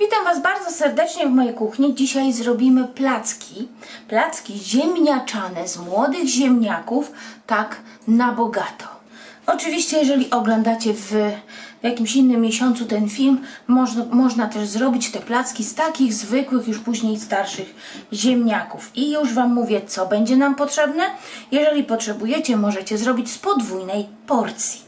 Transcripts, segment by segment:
Witam Was bardzo serdecznie w mojej kuchni. Dzisiaj zrobimy placki. Placki ziemniaczane z młodych ziemniaków, tak na bogato. Oczywiście, jeżeli oglądacie w jakimś innym miesiącu ten film, można, można też zrobić te placki z takich zwykłych, już później starszych ziemniaków. I już Wam mówię, co będzie nam potrzebne. Jeżeli potrzebujecie, możecie zrobić z podwójnej porcji.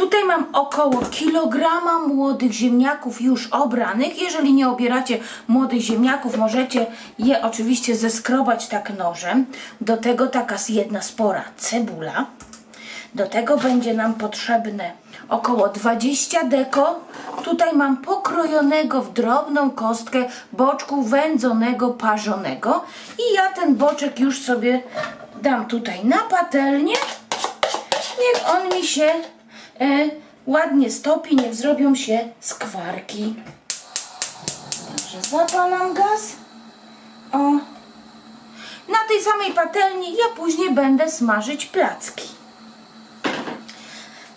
Tutaj mam około kilograma młodych ziemniaków już obranych. Jeżeli nie obieracie młodych ziemniaków, możecie je oczywiście zeskrobać tak nożem. Do tego taka jedna spora cebula. Do tego będzie nam potrzebne około 20 deko. Tutaj mam pokrojonego w drobną kostkę boczku wędzonego, parzonego. I ja ten boczek już sobie dam tutaj na patelnię. Niech on mi się e, ładnie stopi, niech zrobią się skwarki. Także zapalam gaz. O. Na tej samej patelni ja później będę smażyć placki.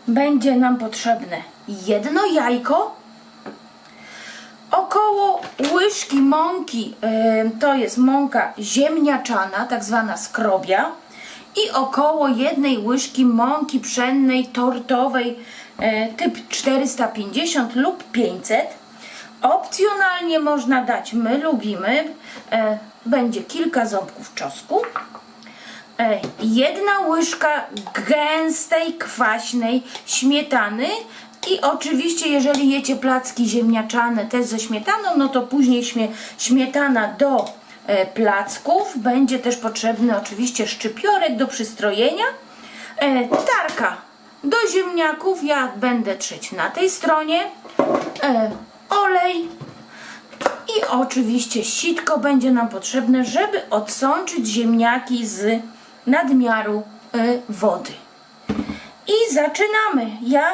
Będzie nam potrzebne jedno jajko, około łyżki mąki, e, to jest mąka ziemniaczana, tak zwana skrobia, i około jednej łyżki mąki pszennej tortowej e, typ 450 lub 500. Opcjonalnie można dać, my lubimy, e, będzie kilka ząbków czosnku, e, jedna łyżka gęstej, kwaśnej śmietany i oczywiście jeżeli jecie placki ziemniaczane też ze śmietaną, no to później śmie śmietana do placków. Będzie też potrzebny oczywiście szczypiorek do przystrojenia. E, tarka do ziemniaków, ja będę trzeć na tej stronie. E, olej i oczywiście sitko będzie nam potrzebne, żeby odsączyć ziemniaki z nadmiaru e, wody. I zaczynamy. Ja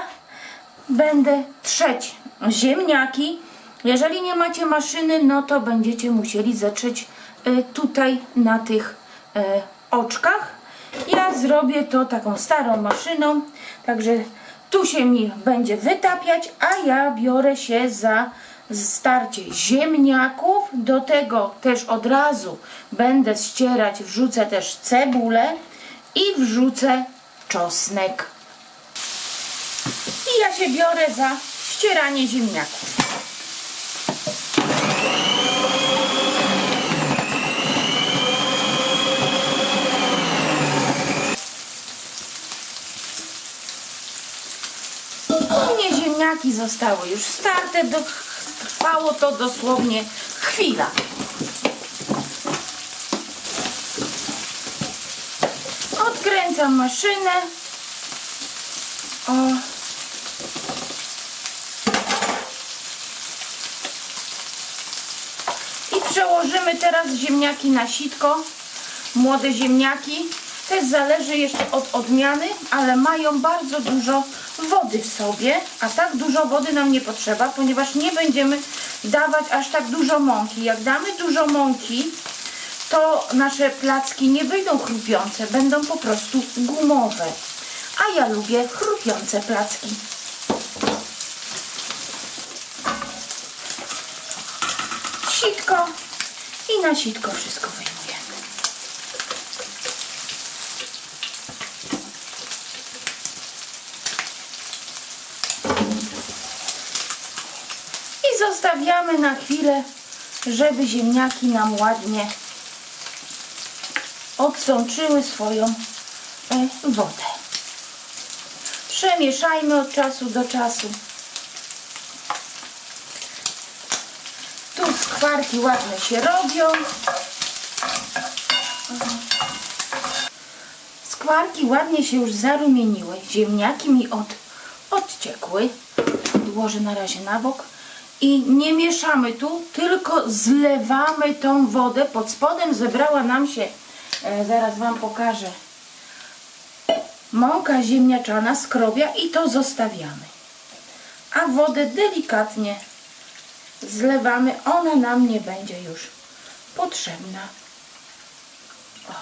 będę trzeć ziemniaki. Jeżeli nie macie maszyny, no to będziecie musieli zatrzeć e, tutaj na tych e, oczkach. Ja zrobię to taką starą maszyną, także tu się mi będzie wytapiać, a ja biorę się za starcie ziemniaków. Do tego też od razu będę ścierać, wrzucę też cebulę i wrzucę czosnek. I ja się biorę za ścieranie ziemniaków. Zostały już starte, do, trwało to dosłownie chwila. Odkręcam maszynę. O. I przełożymy teraz ziemniaki na sitko. Młode ziemniaki. Też zależy jeszcze od odmiany, ale mają bardzo dużo wody w sobie, a tak dużo wody nam nie potrzeba, ponieważ nie będziemy dawać aż tak dużo mąki. Jak damy dużo mąki, to nasze placki nie wyjdą chrupiące, będą po prostu gumowe. A ja lubię chrupiące placki. Sitko i na sitko wszystko wyjmujemy. I zostawiamy na chwilę, żeby ziemniaki nam ładnie odsączyły swoją e, wodę. Przemieszajmy od czasu do czasu. Tu skwarki ładne się robią. Skwarki ładnie się już zarumieniły. Ziemniaki mi od, odciekły. Odłożę na razie na bok. I nie mieszamy tu, tylko zlewamy tą wodę. Pod spodem zebrała nam się, e, zaraz Wam pokażę, mąka ziemniaczana, skrobia i to zostawiamy. A wodę delikatnie zlewamy, ona nam nie będzie już potrzebna. O.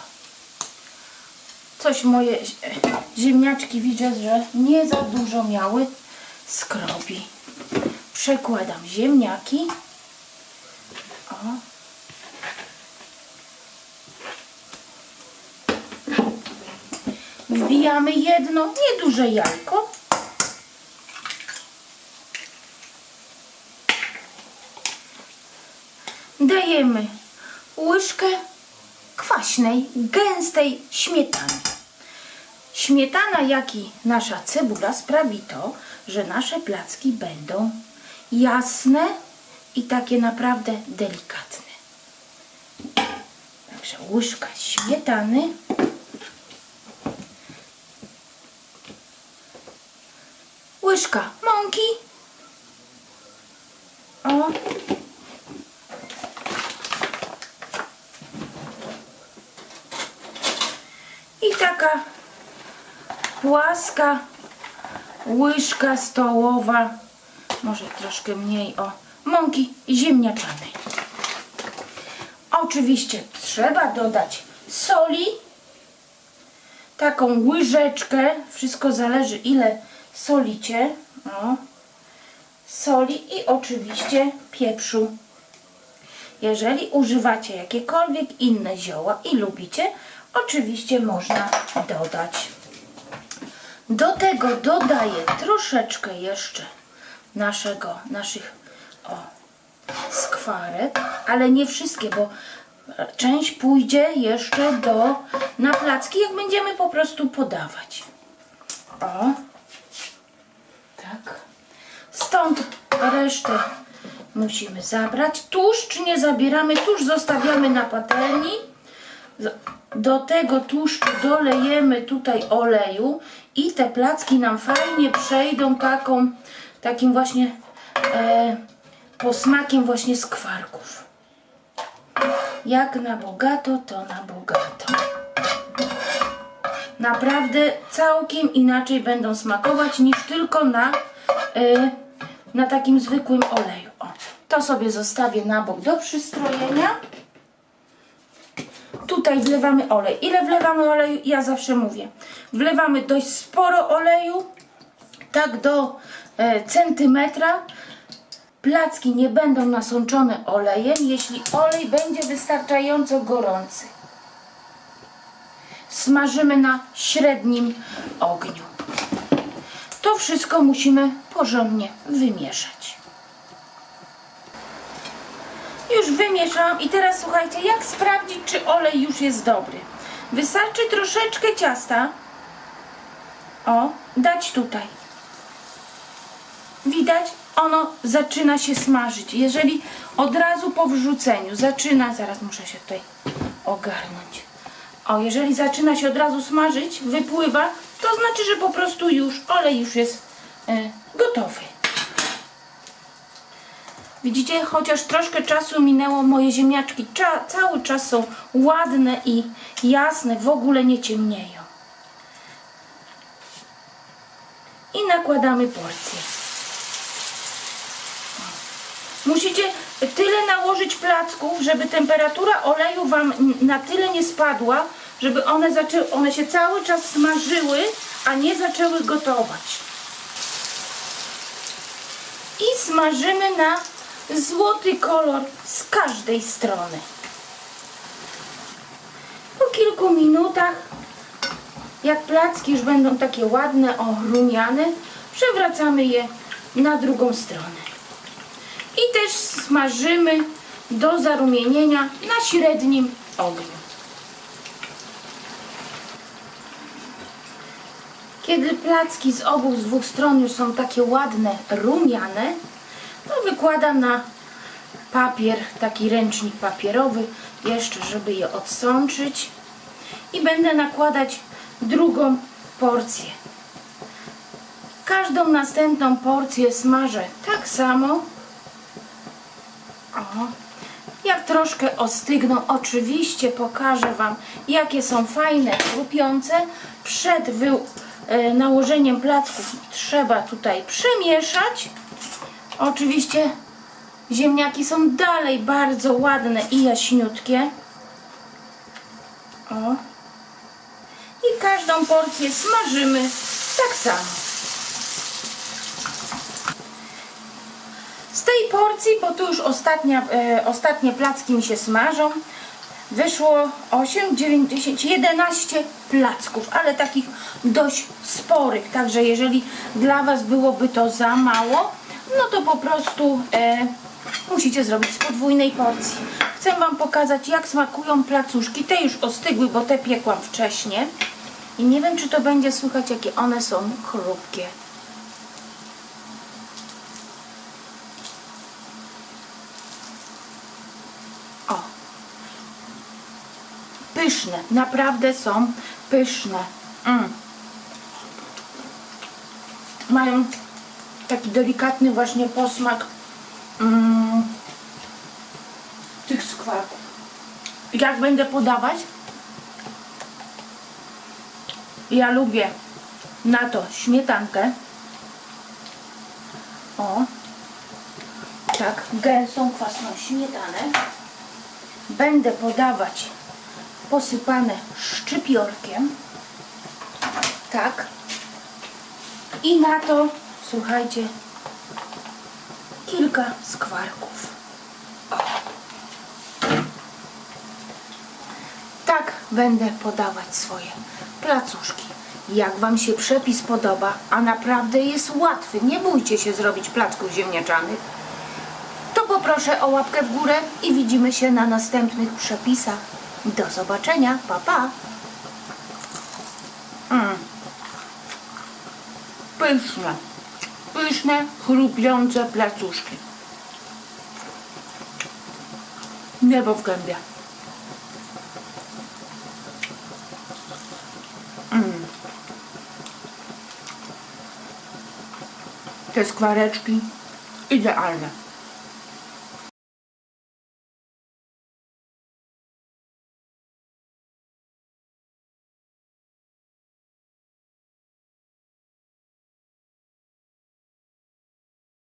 Coś moje e, ziemniaczki widzę, że nie za dużo miały skrobi. Przekładam ziemniaki. O. Wbijamy jedno nieduże jajko. Dajemy łyżkę kwaśnej, gęstej śmietany. Śmietana, jak i nasza cebula sprawi to, że nasze placki będą jasne i takie naprawdę delikatne. Także łyżka śmietany. Łyżka mąki. O. I taka płaska łyżka stołowa, może troszkę mniej o mąki ziemniaczanej. Oczywiście trzeba dodać soli, taką łyżeczkę, wszystko zależy ile solicie, o, soli i oczywiście pieprzu. Jeżeli używacie jakiekolwiek inne zioła i lubicie, oczywiście można dodać. Do tego dodaję troszeczkę jeszcze naszego, naszych o, skwarek, ale nie wszystkie, bo część pójdzie jeszcze do na placki, jak będziemy po prostu podawać. O, tak. Stąd resztę musimy zabrać. Tłuszcz nie zabieramy, tłuszcz zostawiamy na patelni. Do tego tłuszczu dolejemy tutaj oleju i te placki nam fajnie przejdą taką, takim właśnie e, posmakiem właśnie skwarków. Jak na bogato, to na bogato. Naprawdę całkiem inaczej będą smakować niż tylko na, e, na takim zwykłym oleju. O, to sobie zostawię na bok do przystrojenia. Tutaj wlewamy olej. Ile wlewamy oleju? Ja zawsze mówię. Wlewamy dość sporo oleju, tak do centymetra. Placki nie będą nasączone olejem, jeśli olej będzie wystarczająco gorący. Smażymy na średnim ogniu. To wszystko musimy porządnie wymieszać. Już wymieszałam i teraz słuchajcie, jak sprawdzić, czy olej już jest dobry. Wystarczy troszeczkę ciasta, o, dać tutaj. Ono zaczyna się smażyć. Jeżeli od razu po wrzuceniu zaczyna, zaraz muszę się tutaj ogarnąć. O, jeżeli zaczyna się od razu smażyć, wypływa, to znaczy, że po prostu już olej już jest e, gotowy. Widzicie, chociaż troszkę czasu minęło, moje ziemniaczki cza, cały czas są ładne i jasne, w ogóle nie ciemnieją. I nakładamy porcję. Musicie tyle nałożyć placków, żeby temperatura oleju Wam na tyle nie spadła, żeby one, zaczęły, one się cały czas smażyły, a nie zaczęły gotować. I smażymy na złoty kolor z każdej strony. Po kilku minutach, jak placki już będą takie ładne, o rumiane, przewracamy je na drugą stronę. I też smażymy do zarumienienia na średnim ogniu. Kiedy placki z obu, z dwóch stron już są takie ładne, rumiane, to wykładam na papier, taki ręcznik papierowy, jeszcze żeby je odsączyć i będę nakładać drugą porcję. Każdą następną porcję smażę tak samo. Jak troszkę ostygną, oczywiście pokażę Wam, jakie są fajne, chrupiące. Przed wy, e, nałożeniem placków trzeba tutaj przemieszać. Oczywiście ziemniaki są dalej bardzo ładne i jaśniutkie. O. I każdą porcję smażymy tak samo. Tej porcji, bo tu już ostatnia, e, ostatnie placki mi się smażą, wyszło 8, 9, 10, 11 placków, ale takich dość sporych. Także jeżeli dla Was byłoby to za mało, no to po prostu e, musicie zrobić z podwójnej porcji. Chcę Wam pokazać, jak smakują placuszki. Te już ostygły, bo te piekłam wcześniej. I nie wiem, czy to będzie słychać, jakie one są chrupkie. Pyszne, naprawdę są pyszne. Mm. Mają taki delikatny właśnie posmak mm, tych skwarków. Jak będę podawać? Ja lubię na to śmietankę. O. Tak, gęstą, kwasną śmietanę. Będę podawać posypane szczypiorkiem. Tak. I na to, słuchajcie, kilka skwarków. O. Tak będę podawać swoje placuszki. Jak Wam się przepis podoba, a naprawdę jest łatwy, nie bójcie się zrobić placków ziemniaczanych, to poproszę o łapkę w górę i widzimy się na następnych przepisach. Do zobaczenia, pa pa! Mm. Pyszne, pyszne, chrupiące placuszki. Niebo w gębie. Mm. Te skwareczki idealne.